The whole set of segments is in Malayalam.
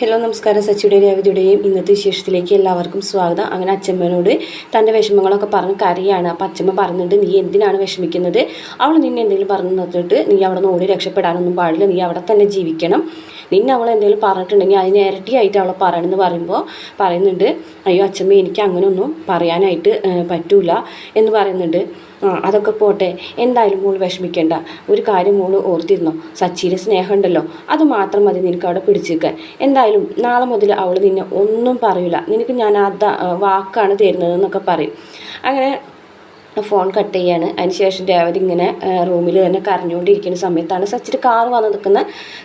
ഹലോ നമസ്കാരം. സച്ചിയുടെ രേവതിയുടെയും ഇന്നത്തെ വിശേഷത്തിലേക്ക് എല്ലാവർക്കും സ്വാഗതം. അങ്ങനെ അച്ഛമ്മനോട് തന്റെ വിഷമങ്ങളൊക്കെ പറഞ്ഞ് കരയാണ്. അപ്പം അച്ഛമ്മ പറഞ്ഞിട്ട് നീ എന്തിനാണ് വിഷമിക്കുന്നത്? അവൾ നിന്നെ എന്തെങ്കിലും പറഞ്ഞു നിർത്തിയിട്ട് നീ അവിടെ നിന്ന് ഓടി രക്ഷപ്പെടാനൊന്നും പാടില്ല. നീ അവിടെ തന്നെ ജീവിക്കണം. നിന്നെ അവൾ എന്തെങ്കിലും പറഞ്ഞിട്ടുണ്ടെങ്കിൽ അതിന് ഇരട്ടിയായിട്ട് അവളെ പറയണമെന്ന് പറയുമ്പോൾ പറയുന്നുണ്ട് അയ്യോ അച്ഛമ്മ എനിക്ക് അങ്ങനെയൊന്നും പറയാനായിട്ട് പറ്റൂല എന്ന് പറയുന്നുണ്ട്. അതൊക്കെ പോട്ടെ. എന്തായാലും മോൾ വിഷമിക്കേണ്ട. ഒരു കാര്യം മോൾ ഓർത്തിരുന്നോ? സച്ചിയുടെ സ്നേഹമുണ്ടല്ലോ. അത് മാത്രം മതി നിനക്ക് അവിടെ പിടിച്ചു നിൽക്കാൻ എന്തായാലും നാളെ മുതൽ അവൾ നിന്നെ ഒന്നും പറയില്ല നിനക്ക് ഞാൻ അതാ വാക്കാണ് തരുന്നതെന്നൊക്കെ പറയും. അങ്ങനെ ഫോൺ കട്ട് ചെയ്യാണ്. അതിനുശേഷം രേവതി ഇങ്ങനെ റൂമിൽ തന്നെ കരഞ്ഞുകൊണ്ടിരിക്കുന്ന സമയത്താണ് സച്ചിന്റെ കാർ വന്ന് നിൽക്കുന്ന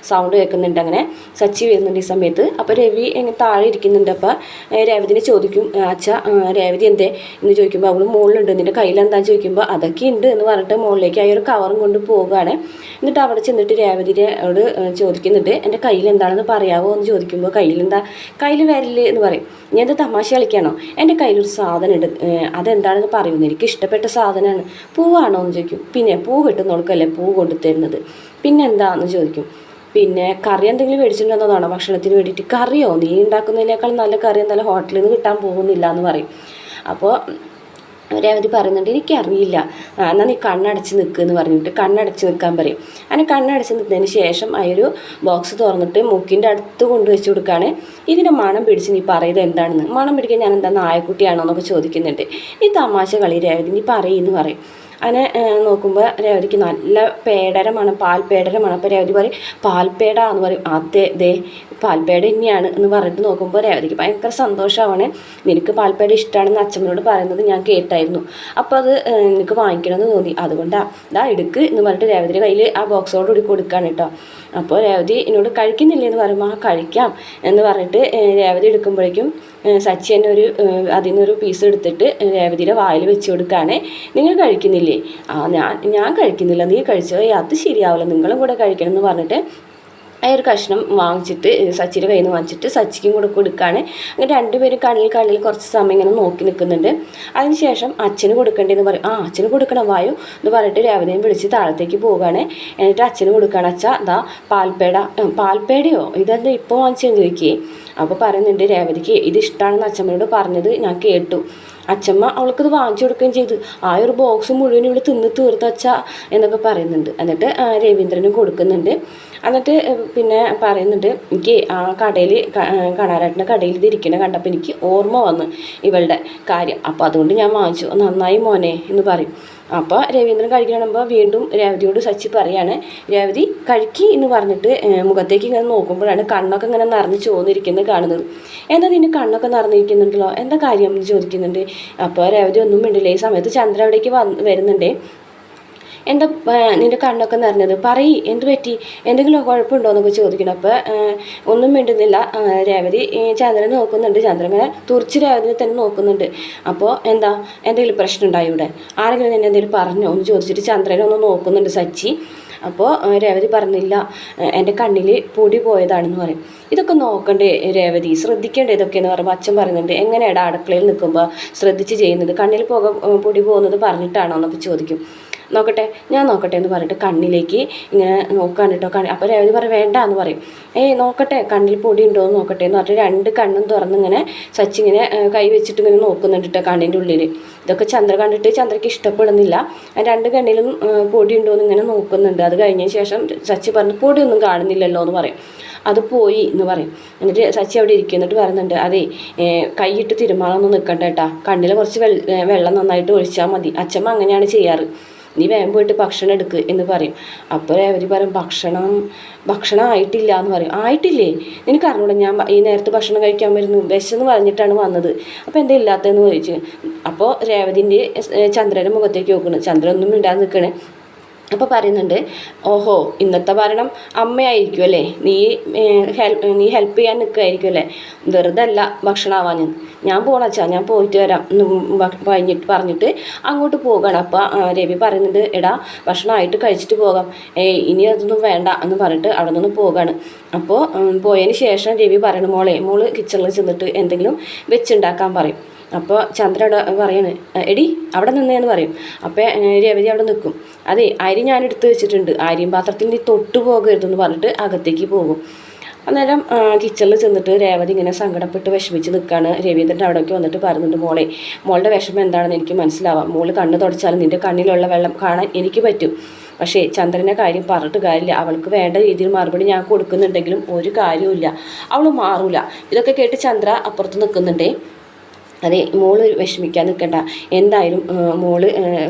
സൗണ്ട് കേൾക്കുന്നുണ്ട് അങ്ങനെ. സച്ചി വരുന്നുണ്ട് ഈ സമയത്ത്. അപ്പോൾ രവി ഇങ്ങനെ താഴെ ഇരിക്കുന്നുണ്ട്. അപ്പോൾ രേവതിനെ ചോദിക്കും അച്ഛ രേവതി എന്തേ? എന്ന് ചോദിക്കുമ്പോൾ അവൾ മുകളിലുണ്ട് നിന്റെ കയ്യിൽ എന്താണെന്ന് ചോദിക്കുമ്പോൾ അതൊക്കെ ഉണ്ട് എന്ന് പറഞ്ഞിട്ട് മുകളിലേക്ക് ആ ഒരു കവറും കൊണ്ട് പോവുകയാണ്. എന്നിട്ട് അവിടെ ചെന്നിട്ട് രേവതിയോട് ചോദിക്കുന്നുണ്ട് എന്റെ കയ്യിൽ എന്താണെന്ന് പറയാവോ? എന്ന് ചോദിക്കുമ്പോൾ കയ്യിലെന്താ കയ്യിൽ വരില്ല എന്ന് പറയും. ഞാൻ ഇത് തമാശ കളിക്കാണോ? എന്റെ കയ്യിലൊരു സാധനം ഉണ്ട് അതെന്താണെന്ന് പറയുമെന്ന് എനിക്ക് ഇഷ്ടപ്പെട്ട സാധനമാണ്. പൂവാണോ എന്ന് ചോദിക്കും. പിന്നെ പൂ കിട്ടുന്നവൾക്കല്ലേ പൂ കൊണ്ടു തരുന്നത് പിന്നെ എന്താന്ന് ചോദിക്കും. പിന്നെ കറി എന്തെങ്കിലും മേടിച്ചിട്ടുണ്ടെന്നതാണോ ഭക്ഷണത്തിന് വേണ്ടിയിട്ട്? കറിയോ? നീ ഉണ്ടാക്കുന്നതിനേക്കാൾ നല്ല കറി എന്തായാലും ഹോട്ടലിൽ നിന്ന് കിട്ടാൻ പോകുന്നില്ല എന്ന് പറയും. അപ്പോൾ രേവതി പറയുന്നുണ്ട് എനിക്കറിയില്ല. എന്നാൽ നീ കണ്ണടച്ച് നിൽക്കുക എന്ന് പറഞ്ഞിട്ട് കണ്ണടച്ച് നിൽക്കാൻ പറയും. അങ്ങനെ കണ്ണടച്ച് നിൽക്കുന്നതിന് ശേഷം ഒരു ബോക്സ് തുറന്നിട്ട് മൂക്കിന്റെ അടുത്ത് കൊണ്ടുവച്ച് കൊടുക്കുകയാണ് ഇതിന്റെ മണം പിടിച്ച് നീ പറയുന്നത് എന്താണെന്ന്? മണം പിടിക്കാൻ ഞാൻ എന്താ നായക്കുട്ടിയാണോ എന്നൊക്കെ ചോദിക്കുന്നുണ്ട്. ഈ തമാശ കളി രേവതി നീ പറയുന്നു പറയും. അങ്ങനെ നോക്കുമ്പോൾ രേവതിക്ക് നല്ല പേടരമാണ് പാൽപേടരമാണ്. അപ്പോൾ രേവതി പറയും പാൽപേട എന്ന് പറയും. അതെ ദേ പാൽപേട തന്നെയാണ് എന്ന് പറഞ്ഞിട്ട് നോക്കുമ്പോൾ രേവതിക്ക് ഭയങ്കര സന്തോഷമാണ്. നിനക്ക് പാൽപേട ഇഷ്ടമാണെന്ന് അച്ഛമ്മനോട് പറയുന്നത് ഞാൻ കേട്ടായിരുന്നു. അപ്പോൾ അത് എനിക്ക് വാങ്ങിക്കണമെന്ന് തോന്നി. അതുകൊണ്ടാണ് ഇതാ എടുക്ക് എന്ന് പറഞ്ഞിട്ട് രേവതിയുടെ കയ്യിൽ ആ ബോക്സോടുകൂടി കൊടുക്കുകയാണ് കേട്ടോ. അപ്പോൾ രേവതി എന്നോട് കഴിക്കുന്നില്ല എന്ന് പറയുമ്പോൾ ആ കഴിക്കാം എന്ന് പറഞ്ഞിട്ട് രേവതി എടുക്കുമ്പോഴേക്കും സച്ചി ഒരു അതിൽ നിന്നൊരു പീസ് എടുത്തിട്ട് രേവതിയുടെ വായിൽ വെച്ച് കൊടുക്കുകയാണ് നിങ്ങൾ കഴിക്കുന്നില്ലേ? ആ ഞാൻ ഞാൻ കഴിക്കുന്നില്ല. നീ കഴിച്ചോ? അത് ശരിയാവില്ല. നിങ്ങളും കൂടെ കഴിക്കണം എന്ന് പറഞ്ഞിട്ട് ആ ഒരു കഷ്ണം വാങ്ങിച്ചിട്ട് സച്ചിയുടെ കയ്യിൽ നിന്ന് വാങ്ങിച്ചിട്ട് സച്ചിക്കും കൂടെ കൊടുക്കുകയാണ് അങ്ങനെ രണ്ടുപേരും കണ്ണിൽ കണ്ണിൽ കുറച്ച് സമയം ഇങ്ങനെ നോക്കി നിൽക്കുന്നുണ്ട്. അതിനുശേഷം അച്ഛന് കൊടുക്കേണ്ടതെന്ന് പറയും. ആ അച്ഛന് കൊടുക്കണം വായു എന്ന് പറഞ്ഞിട്ട് രാവിലെയും വിളിച്ച് താഴത്തേക്ക് പോവുകയാണ്. എന്നിട്ട് അച്ഛന് കൊടുക്കുകയാണ് അച്ഛ അതാ പാൽപ്പേട പാൽപ്പേടയോ ഇതെന്താ ഇപ്പോൾ വാങ്ങിച്ചെന്ന് ചോദിക്കുകയും അപ്പോൾ പറയുന്നുണ്ട് രേവതിക്ക് ഇത് ഇഷ്ടമാണെന്ന് അച്ഛമ്മയോട് പറഞ്ഞത് ഞാൻ കേട്ടു. അച്ഛമ്മ അവൾക്കത് വാങ്ങിച്ചു കൊടുക്കുകയും ചെയ്തു. ആ ഒരു ബോക്സ് മുഴുവൻ ഇവിടെ തിന്ന് തീർത്തച്ച എന്നൊക്കെ പറയുന്നുണ്ട്. എന്നിട്ട് രവീന്ദ്രനും കൊടുക്കുന്നുണ്ട്. എന്നിട്ട് പിന്നെ പറയുന്നുണ്ട് എനിക്ക് ആ കടയിൽ കണാരാട്ടിന്റെ കടയിൽ ഇതിരിക്കണ കണ്ടപ്പോൾ എനിക്ക് ഓർമ്മ വന്നു ഇവളുടെ കാര്യം. അപ്പോൾ അതുകൊണ്ട് ഞാൻ വാങ്ങിച്ചു. നന്നായി മോനെ എന്ന് പറയും. അപ്പോൾ രവീന്ദ്രൻ കഴിക്കണമ്പോൾ വീണ്ടും രേവതിയോട് സച്ചി പറയാണ് രേവതി കഴിക്കി എന്ന് പറഞ്ഞിട്ട് മുഖത്തേക്ക് ഇങ്ങനെ നോക്കുമ്പോഴാണ് കണ്ണൊക്കെ ഇങ്ങനെ നിറഞ്ഞ് ചോന്നിരിക്കുന്നത് കാണുന്നത്. എന്താ നിന്റെ കണ്ണൊക്കെ നിറഞ്ഞിരിക്കുന്നുണ്ടല്ലോ? എന്താ കാര്യം? ചോദിക്കുന്നുണ്ട്. അപ്പോൾ രേവതി ഒന്നും മിണ്ടില്ല. ഈ സമയത്ത് ചന്ദ്ര അവിടേക്ക് വന്ന് വരുന്നുണ്ടേ. എന്താ നിന്റെ കണ്ണൊക്കെ നിറഞ്ഞത്? പറയ് എന്ത് പറ്റി? എന്തെങ്കിലും കുഴപ്പമുണ്ടോ എന്നൊക്കെ ചോദിക്കണം. അപ്പോൾ ഒന്നും മിണ്ടുന്നില്ല. രേവതി ചന്ദ്രൻ നോക്കുന്നുണ്ട്. ചന്ദ്രൻ ഇങ്ങനെ തുറച്ച് രേവതിനെ തന്നെ നോക്കുന്നുണ്ട്. അപ്പോൾ എന്താ എന്തെങ്കിലും പ്രശ്നം ഉണ്ടായി ഇവിടെ? ആരെങ്കിലും നിന്നെ എന്തെങ്കിലും പറഞ്ഞോ? എന്ന് ചോദിച്ചിട്ട് ചന്ദ്രനെ ഒന്ന് നോക്കുന്നുണ്ട് സച്ചി. അപ്പോൾ രേവതി പറഞ്ഞില്ല. എന്റെ കണ്ണിൽ പൊടി പോയതാണെന്ന് പറയും. ഇതൊക്കെ നോക്കണ്ടേ രേവതി? ശ്രദ്ധിക്കേണ്ടേ ഇതൊക്കെ എന്ന് പറയുമ്പോൾ അച്ഛൻ പറയുന്നുണ്ട്. എങ്ങനെയാണ് അടുക്കളയിൽ നിൽക്കുമ്പോൾ ശ്രദ്ധിച്ച് ചെയ്യുന്നത്? കണ്ണിൽ പുക പൊടി പോകുന്നത് പറഞ്ഞിട്ടാണോ എന്നൊക്കെ ചോദിക്കും. നോക്കട്ടെ ഞാൻ നോക്കട്ടെ എന്ന് പറഞ്ഞിട്ട് കണ്ണിലേക്ക് ഇങ്ങനെ നോക്കാൻ കേട്ടോ. കണ്ണ് അപ്പോൾ രേവതി പറയും വേണ്ട എന്ന് പറയും. ഏയ് നോക്കട്ടെ കണ്ണിൽ പൊടി ഉണ്ടോ എന്ന് നോക്കട്ടെ എന്ന് പറഞ്ഞിട്ട് രണ്ട് കണ്ണും തുറന്നിങ്ങനെ സച്ചി ഇങ്ങനെ കൈ വെച്ചിട്ട് ഇങ്ങനെ നോക്കുന്നുണ്ട് കേട്ടോ കണ്ണിന്റെ ഉള്ളിൽ ഇതൊക്കെ ചന്ദ്ര കണ്ടിട്ട് ചന്ദ്രയ്ക്ക് ഇഷ്ടപ്പെടുന്നില്ല. രണ്ട് കണ്ണിലും പൊടി ഉണ്ടോ എന്ന് ഇങ്ങനെ നോക്കുന്നുണ്ട്. അത് കഴിഞ്ഞ ശേഷം സച്ചി പറഞ്ഞു പൊടിയൊന്നും കാണുന്നില്ലല്ലോ എന്ന് പറയും. അത് പോയി എന്ന് പറയും. എന്നിട്ട് സച്ചി അവിടെ ഇരിക്കും. എന്നിട്ട് പറയുന്നുണ്ട് അതെ കൈയിട്ട് തിരുമാനൊന്നും നിൽക്കണ്ട കേട്ടാ. കണ്ണിൽ കുറച്ച് വെള്ളം നന്നായിട്ട് ഒഴിച്ചാൽ മതി. അച്ഛമ്മ അങ്ങനെയാണ് ചെയ്യാറ്. നീ വേഗം പോയിട്ട് ഭക്ഷണം എടുക്ക് എന്ന് പറയും. അപ്പോൾ അവർ പറയും ഭക്ഷണം ഭക്ഷണം ആയിട്ടില്ല എന്ന് പറയും. ആയിട്ടില്ലേ? നിനക്ക് അറിഞ്ഞൂടെ ഞാൻ ഈ നേരത്തെ ഭക്ഷണം കഴിക്കാൻ വരുന്നു. വിശന്ന് പറഞ്ഞിട്ടാണ് വന്നത്. അപ്പോൾ എന്താ ഇല്ലാത്തതെന്ന് ചോദിച്ചു. അപ്പോൾ രേവതിന്റെ ചന്ദ്രന്റെ മുഖത്തേക്ക് നോക്കണം. ചന്ദ്രൻ ഒന്നും നിൽക്കണേ അപ്പോൾ പറയുന്നുണ്ട് ഓഹോ ഇന്നത്തെ ഭരണം അമ്മയായിരിക്കും അല്ലേ? നീ ഹെൽപ്പ് നീ ഹെൽപ്പ് ചെയ്യാൻ നിൽക്കുമായിരിക്കും അല്ലേ? വെറുതെ അല്ല ഭക്ഷണമാവാൻ ഞാൻ പോണച്ചാ ഞാൻ പോയിട്ട് വരാം. കഴിഞ്ഞിട്ട് പറഞ്ഞിട്ട് അങ്ങോട്ട് പോവുകയാണ് അപ്പോൾ രവി പറയുന്നുണ്ട് എടാ ഭക്ഷണമായിട്ട് കഴിച്ചിട്ട് പോകാം. ഏയ് ഇനി അതൊന്നും വേണ്ട. എന്ന് പറഞ്ഞിട്ട് അവിടെ നിന്ന് പോവുകയാണ് അപ്പോൾ പോയതിന് ശേഷം രവി പറയണ മോളെ മോൾ കിച്ചണിൽ ചെന്നിട്ട് എന്തെങ്കിലും വെച്ചുണ്ടാക്കാൻ പറയും. അപ്പോൾ ചന്ദ്ര അവിടെ പറയാണ് എടി അവിടെ നിന്നേന്ന് പറയും. അപ്പോൾ രവതി അവിടെ നിൽക്കും. അതെ അരി ഞാൻ എടുത്ത് വെച്ചിട്ടുണ്ട്. അരിയും പാത്രത്തിൽ നീ തൊട്ട് പോകരുതെന്ന് പറഞ്ഞിട്ട് അകത്തേക്ക് പോകും. അന്നേരം കിച്ചണിൽ ചെന്നിട്ട് രേവതി ഇങ്ങനെ സങ്കടപ്പെട്ട് വിഷമിച്ച് നിൽക്കുകയാണ് രവീന്ദ്രൻ അവിടേക്ക് വന്നിട്ട് പറയുന്നുണ്ട് മോളെ മോളുടെ വിഷമം എന്താണെന്ന് എനിക്ക് മനസ്സിലാവാം. മോൾ കണ്ണ് തുടച്ചാലും നിന്റെ കണ്ണിലുള്ള വെള്ളം കാണാൻ എനിക്ക് പറ്റും. പക്ഷേ ചന്ദ്രന്റെ കാര്യം പറഞ്ഞിട്ട് കാര്യമില്ല. അവൾക്ക് വേണ്ട രീതിയിൽ മറുപടി ഞാൻ കൊടുക്കുന്നുണ്ടെങ്കിലും ഒരു കാര്യവുമില്ല. അവൾ മാറൂല. ഇതൊക്കെ കേട്ട് ചന്ദ്ര അപ്പുറത്ത് നിൽക്കുന്നുണ്ടേ. അതെ മോൾ വിഷമിക്കാൻ നിൽക്കണ്ട എന്തായാലും മോൾ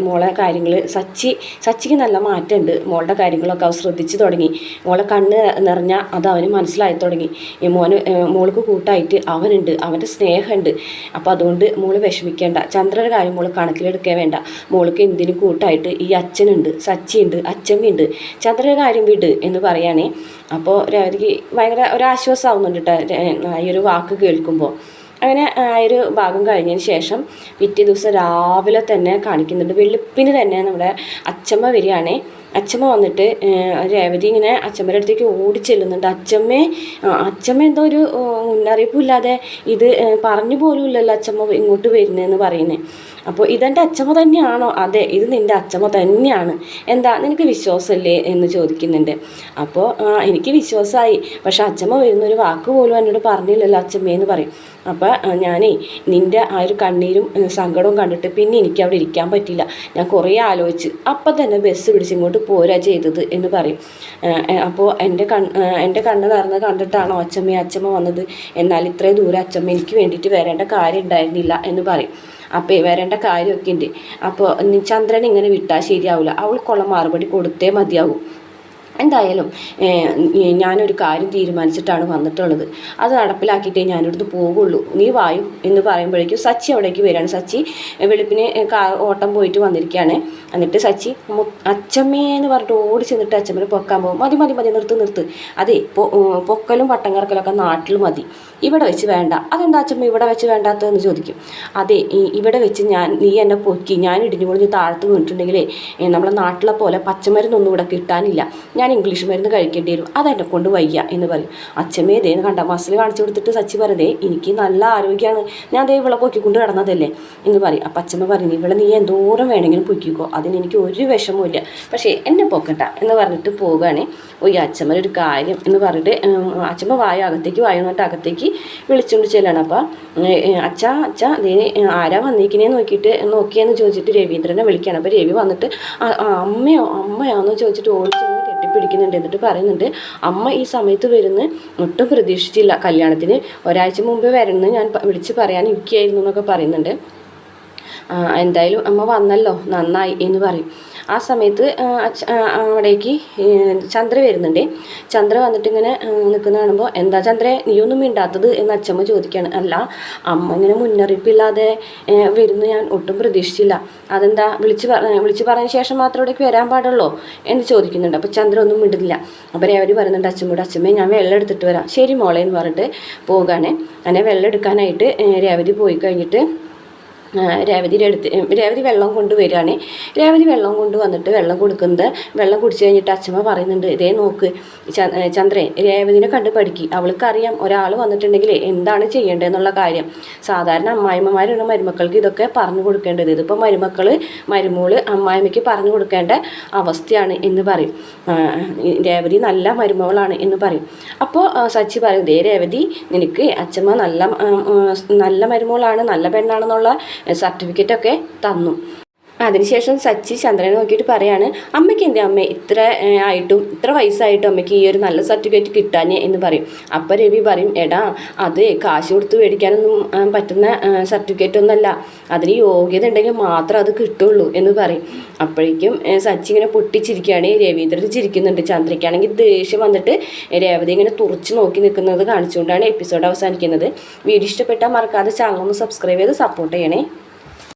മോളെ കാര്യങ്ങൾ സച്ചി സച്ചിക്ക് നല്ല മാറ്റമുണ്ട് മോളുടെ കാര്യങ്ങളൊക്കെ അവൻ ശ്രദ്ധിച്ചു തുടങ്ങി. മോളെ കണ്ണ് നിറഞ്ഞാൽ അത് അവന് മനസ്സിലായി തുടങ്ങി. മോന് മോൾക്ക് കൂട്ടായിട്ട് അവനുണ്ട് അവന്റെ സ്നേഹമുണ്ട് അപ്പോൾ അതുകൊണ്ട് മോൾ വിഷമിക്കേണ്ട. ചന്ദ്രയുടെ കാര്യം മോൾ കണക്കിലെടുക്കാൻ വേണ്ട. മോൾക്ക് എന്തിനും കൂട്ടായിട്ട് ഈ അച്ഛനുണ്ട് സച്ചിയുണ്ട് അച്ഛമ്മയുണ്ട് ചന്ദ്രയുടെ കാര്യം വിട് എന്ന് പറയുകയാണേ അപ്പോൾ രേവതിക്ക് ഭയങ്കര ഒരാശ്വാസമാവുന്നുണ്ട് കേട്ടോ ഈ ഒരു വാക്ക് കേൾക്കുമ്പോൾ അങ്ങനെ ആ ഒരു ഭാഗം കഴിഞ്ഞതിന് ശേഷം പിറ്റേ ദിവസം രാവിലെ തന്നെ കാണിക്കുന്നുണ്ട് വെളുപ്പിന് തന്നെ നമ്മുടെ അച്ചമ്മ വരികയാണേ. അച്ചമ്മ വന്നിട്ട് രേവതി ഇങ്ങനെ അച്ചമ്മയുടെ അടുത്തേക്ക് ഓടി ചെല്ലുന്നുണ്ട്. അച്ചമ്മേ അച്ചമ്മ എന്തോ ഒരു മുന്നറിയിപ്പില്ലാതെ ഇത് പറഞ്ഞു പോലും ഇല്ലല്ലോ അച്ചമ്മ ഇങ്ങോട്ട് വരുന്നതെന്ന് പറയുന്നത് അപ്പോൾ ഇതെന്റെ അച്ചമ്മ തന്നെയാണോ? അതെ ഇത് നിന്റെ അച്ചമ്മ തന്നെയാണ്. എന്താ നിനക്ക് വിശ്വാസമല്ലേ എന്ന് ചോദിക്കുന്നുണ്ട്. അപ്പോൾ എനിക്ക് വിശ്വാസമായി. പക്ഷേ അച്ചമ്മ വരുന്നൊരു വാക്ക് പോലും എന്നോട് പറഞ്ഞില്ലല്ലോ അച്ചമ്മയെന്ന് പറയും. അപ്പോൾ ഞാനേ നിന്റെ ആ ഒരു കണ്ണീരും സങ്കടവും കണ്ടിട്ട് പിന്നെ എനിക്ക് അവിടെ ഇരിക്കാൻ പറ്റില്ല. ഞാൻ കുറേ ആലോചിച്ച് അപ്പം തന്നെ ബസ് പിടിച്ച് ഇങ്ങോട്ട് പോരാ ചെയ്തത് എന്ന് പറയും. അപ്പോൾ എന്റെ കൺ എന്റെ കണ്ണ് നിറഞ്ഞ് കണ്ടിട്ടാണോ അച്ചമ്മ അച്ചമ്മ വന്നത്? എന്നാൽ ഇത്രയും ദൂരം അച്ചമ്മ എനിക്ക് വേണ്ടിയിട്ട് വരേണ്ട കാര്യം ഉണ്ടായിരുന്നില്ല എന്ന് പറയും. അപ്പോൾ വരേണ്ട കാര്യമൊക്കെ ഉണ്ട് അപ്പോൾ ചന്ദ്രൻ ഇങ്ങനെ വിട്ടാൽ ശരിയാവില്ല അവൾക്കുള്ള മറുപടി കൊടുത്തേ മതിയാവും. എന്തായാലും ഞാനൊരു കാര്യം തീരുമാനിച്ചിട്ടാണ് വന്നിട്ടുള്ളത്. അത് നടപ്പിലാക്കിയിട്ടേ ഞാനിവിടുന്ന് പോകുള്ളൂ. നീ വായു എന്ന് പറയുമ്പോഴേക്കും സച്ചി അവിടേക്ക് വരികയാണ്. സച്ചി വെളുപ്പിന് ഓട്ടം പോയിട്ട് വന്നിരിക്കുകയാണ്. എന്നിട്ട് സച്ചി അച്ചമ്മേ എന്ന് പറഞ്ഞിട്ട് ഓടി ചെന്നിട്ട് അച്ചമ്മനെ പൊക്കാൻ പോകും. മതി മതി മതി നിർത്ത് നിർത്ത്. അതെ പൊക്കലും വട്ടം കറക്കലൊക്കെ നാട്ടിൽ മതി. ഇവിടെ വെച്ച് വേണ്ട. അതെന്താ അച്ചമ്മ ഇവിടെ വെച്ച് വേണ്ടാത്തതെന്ന് ചോദിക്കും. അതെ ഇവിടെ വെച്ച് ഞാൻ നീ എന്നെ പൊക്കി ഞാൻ ഇടിഞ്ഞു പൊളിഞ്ഞ് താഴത്ത് വീണിട്ടുണ്ടെങ്കിലേ നമ്മളെ നാട്ടിലെ പോലെ പച്ചമരുന്നൊന്നും ഇവിടെ കിട്ടാനില്ല. ഞാൻ ഇംഗ്ലീഷ് മരുന്ന് കഴിക്കേണ്ടി വരും. അതെന്നെ കൊണ്ട് വയ്യ എന്ന് പറയും. അച്ഛമ്മേ ഇതേന്ന് കണ്ട മസിൽ കാണിച്ചു കൊടുത്തിട്ട് സച്ചി പറയതേ എനിക്ക് നല്ല ആരോഗ്യമാണ് ഞാൻ ദേ ഇവിടെ പൊക്കിക്കൊണ്ട് കിടന്നതല്ലേ എന്ന് പറയും. അപ്പം അച്ഛമ്മ പറയുന്നത് ഇവിടെ നീ എന്തോരം വേണമെങ്കിലും പൊക്കിക്കോ അതിന് എനിക്ക് ഒരു വിഷമവും പക്ഷേ എന്നെ പൊക്കട്ട എന്ന് പറഞ്ഞിട്ട് പോകുകയാണ് ഓ ഈ ഒരു കാര്യം എന്ന് പറഞ്ഞിട്ട് അച്ഛമ്മ വായ അകത്തേക്ക് വായ എന്നിട്ട് അകത്തേക്ക് വിളിച്ചുകൊണ്ട് ചെല്ലാണ്. അപ്പം അച്ഛ അച്ഛ ദേ ആരാ വന്നിരിക്കണേ നോക്കിയിട്ട് നോക്കിയെന്ന് ചോദിച്ചിട്ട് രവീന്ദ്രനെ വിളിക്കുകയാണ് അപ്പോൾ രവി വന്നിട്ട് അമ്മയോ അമ്മയോ എന്ന് ചോദിച്ചിട്ട് ഓടിച്ചു കെട്ടിപ്പിടിക്കുന്നുണ്ട് എന്നിട്ട് പറയുന്നുണ്ട് അമ്മ ഈ സമയത്ത് വരുന്ന ഒട്ടും പ്രതീക്ഷിച്ചില്ല. കല്യാണത്തിന് ഒരാഴ്ച മുമ്പ് വരണമെന്ന് ഞാൻ വിളിച്ച് പറയാൻ ഇരിക്കുകയായിരുന്നു എന്നൊക്കെ പറയുന്നുണ്ട്. എന്തായാലും അമ്മ വന്നല്ലോ. നന്നായി എന്ന് പറയും. ആ സമയത്ത് അവിടേക്ക് ചന്ദ്ര വരുന്നുണ്ട്. ചന്ദ്ര വന്നിട്ട് ഇങ്ങനെ നിൽക്കുന്ന കാണുമ്പോൾ എന്താ ചന്ദ്ര നീയൊന്നും മിണ്ടാത്തത്? എന്ന് അച്ഛമ്മ ചോദിക്കുകയാണ് അല്ല അമ്മ ഇങ്ങനെ മുന്നറിയിപ്പില്ലാതെ വരുന്നു ഞാൻ ഒട്ടും പ്രതീക്ഷിച്ചില്ല. അതെന്താ വിളിച്ച് വിളിച്ച് പറഞ്ഞ ശേഷം മാത്രം ഇവിടേക്ക് വരാൻ പാടുള്ളൂ? എന്ന് ചോദിക്കുന്നുണ്ട്. അപ്പോൾ ചന്ദ്ര ഒന്നും മിണ്ടില്ല അപ്പോൾ അവർ പറയുന്നുണ്ട് അച്ഛമ്മോട് അച്ഛമ്മേ ഞാൻ വെള്ളം എടുത്തിട്ട് വരാം. ശരി മോളെ എന്ന് പറഞ്ഞിട്ട് പോകാണ്. അങ്ങനെ വെള്ളം എടുക്കാനായിട്ട് രേവതി പോയി കഴിഞ്ഞിട്ട് രേവതിയുടെ എടുത്ത് രേവതി വെള്ളം കൊണ്ടുവരികയാണ് രേവതി വെള്ളം കൊണ്ട് വന്നിട്ട് വെള്ളം കൊടുക്കുന്നത് വെള്ളം കുടിച്ചു കഴിഞ്ഞിട്ട് അച്ഛമ്മ പറയുന്നുണ്ട് ഇതേ നോക്ക് ചന്ദ്രൻ രേവതിനെ കണ്ട് പഠിക്കി. അവൾക്കറിയാം ഒരാൾ വന്നിട്ടുണ്ടെങ്കിൽ എന്താണ് ചെയ്യേണ്ടതെന്നുള്ള കാര്യം. സാധാരണ അമ്മായിമ്മമാരാണ് മരുമക്കൾക്ക് ഇതൊക്കെ പറഞ്ഞു കൊടുക്കേണ്ടത്. ഇതിപ്പോൾ മരുമക്കൾ മരുമോൾ അമ്മായിമ്മയ്ക്ക് പറഞ്ഞു കൊടുക്കേണ്ട അവസ്ഥയാണ് എന്ന് പറയും. രേവതി നല്ല മരുമകളാണ് എന്ന് പറയും. അപ്പോൾ സച്ചി പറയും ദേ രേവതി നിനക്ക് അച്ഛമ്മ നല്ല നല്ല മരുമകളാണ് നല്ല പെണ്ണാണെന്നുള്ള സർട്ടിഫിക്കറ്റൊക്കെ തന്നു. അതിനുശേഷം സച്ചി ചന്ദ്രനെ നോക്കിയിട്ട് പറയാണ് അമ്മയ്ക്ക് എന്റെ അമ്മ? ഇത്ര ആയിട്ടും ഇത്ര വയസ്സായിട്ടും അമ്മയ്ക്ക് ഈ ഒരു നല്ല സർട്ടിഫിക്കറ്റ് കിട്ടാനേ എന്ന് പറയും. അപ്പം രവി പറയും എടാ അത് കാശ് കൊടുത്ത് മേടിക്കാനൊന്നും പറ്റുന്ന സർട്ടിഫിക്കറ്റ് ഒന്നല്ല. അതിന് യോഗ്യത ഉണ്ടെങ്കിൽ മാത്രം അത് കിട്ടുള്ളൂ എന്ന് പറയും. അപ്പോഴേക്കും സച്ചി ഇങ്ങനെ പൊട്ടിച്ചിരിക്കുകയാണ്. രവീന്ദ്രൻ ചിരിക്കുന്നുണ്ട്. ചന്ദ്രയ്ക്കാണെങ്കിൽ ദേഷ്യം വന്നിട്ട് രേവതി ഇങ്ങനെ തുറച്ച് നോക്കി നിൽക്കുന്നത് കാണിച്ചുകൊണ്ടാണ് എപ്പിസോഡ് അവസാനിക്കുന്നത്. വീഡിയോ ഇഷ്ടപ്പെട്ടാൽ മറക്കാതെ ചാനൽ ഒന്ന് സബ്സ്ക്രൈബ് ചെയ്ത് സപ്പോർട്ട് ചെയ്യണേ.